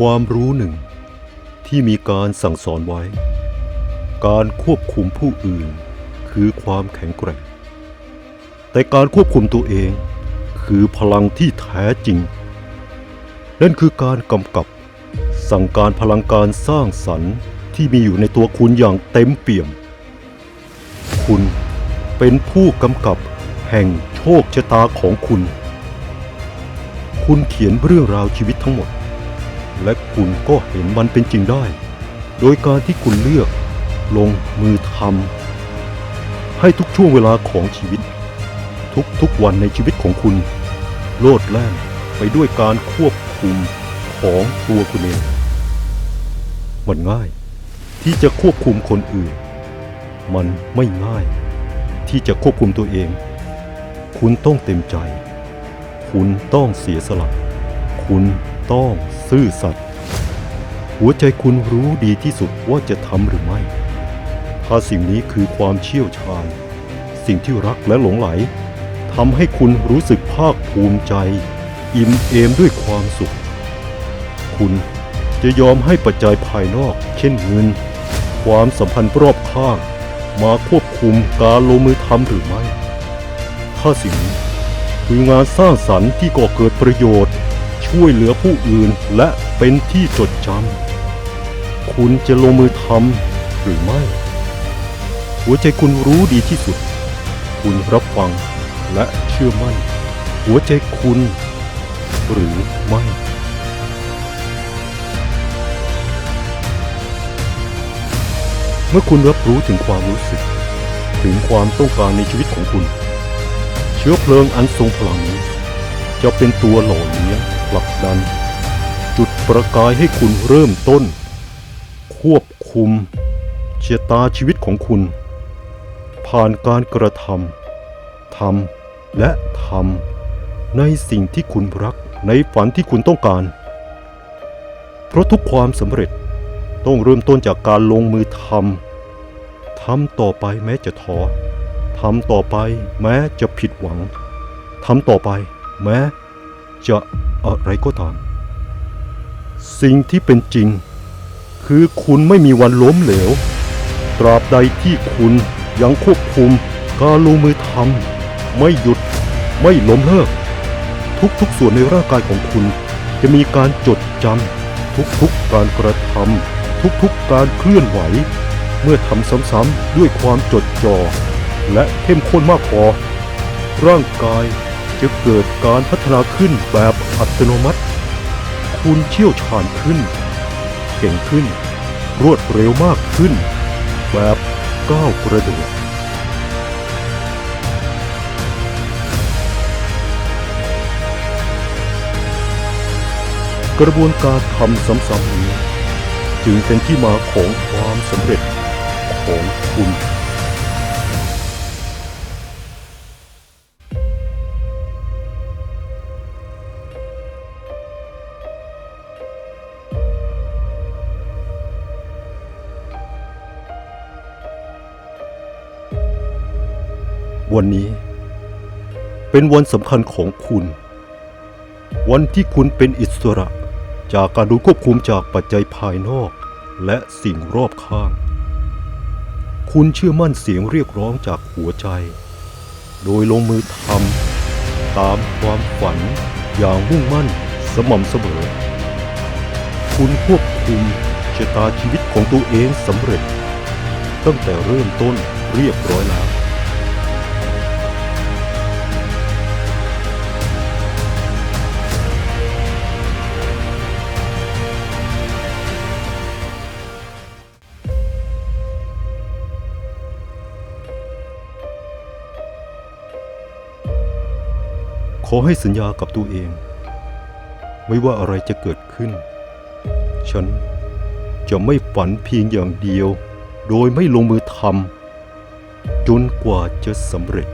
ความรู้หนึ่ง ที่มีการสั่งสอนไว้ การควบคุมผู้อื่น คือความแข็งแกร่ง แต่การควบคุมตัวเอง คือพลังที่แท้จริง นั่นคือการกำกับ สั่งการพลังการสร้างสรรค์ที่มีอยู่ในตัวคุณอย่างเต็มเปี่ยม คุณเป็นผู้กำกับแห่งโชคชะตาของคุณ คุณเขียนเรื่องราวชีวิตทั้งหมด และคุณก็เห็นมันเป็นจริงได้ โดยการที่คุณเลือกลงมือทำให้ทุกช่วงเวลาของชีวิต ทุกๆวันในชีวิตของคุณ โลดแล่นไปด้วยการควบคุมของตัวคุณเอง มันง่ายที่จะควบคุมคนอื่น มันไม่ง่าย ที่จะควบคุมตัวเอง คุณต้องเต็มใจ คุณต้องเสียสละ คุณ ต้องซื่อสัตย์หัวใจคุณรู้ดีที่สุดว่าจะทำหรือไม่ ถ้าสิ่งนี้คือความเชี่ยวชาญ สิ่งที่รักและหลงไหลทำให้คุณรู้สึกภาคภูมิใจ อิ่มเอมด้วยความสุข คุณจะยอมให้ปัจจัยภายนอก เช่นเงิน ความสัมพันธ์รอบข้าง มาควบคุมการลงมือทำหรือไม่ ถ้าสิ่งนี้คืองานสร้างสรรค์ที่ก่อเกิดประโยชน์ ช่วยเหลือผู้อื่นและเป็นที่จดจำคุณจะลงมือทำหรือไม่ หัวใจคุณรู้ดีที่สุด คุณรับฟังและเชื่อมั่น หัวใจคุณหรือไม่เมื่อคุณรับรู้ถึงความรู้สึก ถึงความต้องการในชีวิตของคุณ เชื้อเพลิงอันทรงพลังนี้จะเป็นตัวหล่อเลี้ยง จุดประกายให้คุณเริ่มต้น ควบคุมชะตาชีวิตของคุณ ผ่านการกระทำทำและทำในสิ่งที่คุณรักในฝันที่คุณต้องการ เพราะทุกความสำเร็จต้องเริ่มต้นจากการลงมือทำทำต่อไปแม้จะท้อทำต่อไปแม้จะผิดหวังทำต่อไปแม้จะอะไรก็ตาม สิ่งที่เป็นจริง คือคุณไม่มีวันล้มเหลว ตราบใดที่คุณยังควบคุมการลงมือทำไม่หยุด ไม่ล้มเลิก ทุกๆส่วนในร่างกายของคุณ จะมีการจดจำทุกๆการกระทำทุกๆการเคลื่อนไหว เมื่อทำซ้ำๆด้วยความจดจ่อและเข้มข้นมากพอ ร่างกายจะเกิดการพัฒนาขึ้นแบบอัตโนมัติ คุณเชี่ยวชาญขึ้น เก่งขึ้น รวดเร็วมากขึ้น แบบก้าวกระโดดกระบวนการทำซ้ำๆนี้ จึงเป็นที่มาของความสำเร็จของคุณ วันนี้ เป็นวันสำคัญของคุณ วันที่คุณเป็นอิสระ จากการดูควบคุมจากปัจจัยภายนอก และสิ่งรอบข้าง คุณเชื่อมั่นเสียงเรียกร้องจากหัวใจ โดยลงมือทำตามความฝันอย่างมุ่งมั่นสม่ำเสมอ คุณควบคุมชะตาชีวิตของตัวเองสำเร็จ ตั้งแต่เริ่มต้นเรียบร้อยแล้ว ขอให้สัญญากับตัวเอง ไม่ว่าอะไรจะเกิดขึ้น ฉันจะไม่ฝันเพียงอย่างเดียว โดยไม่ลงมือทำจนกว่าจะสำเร็จ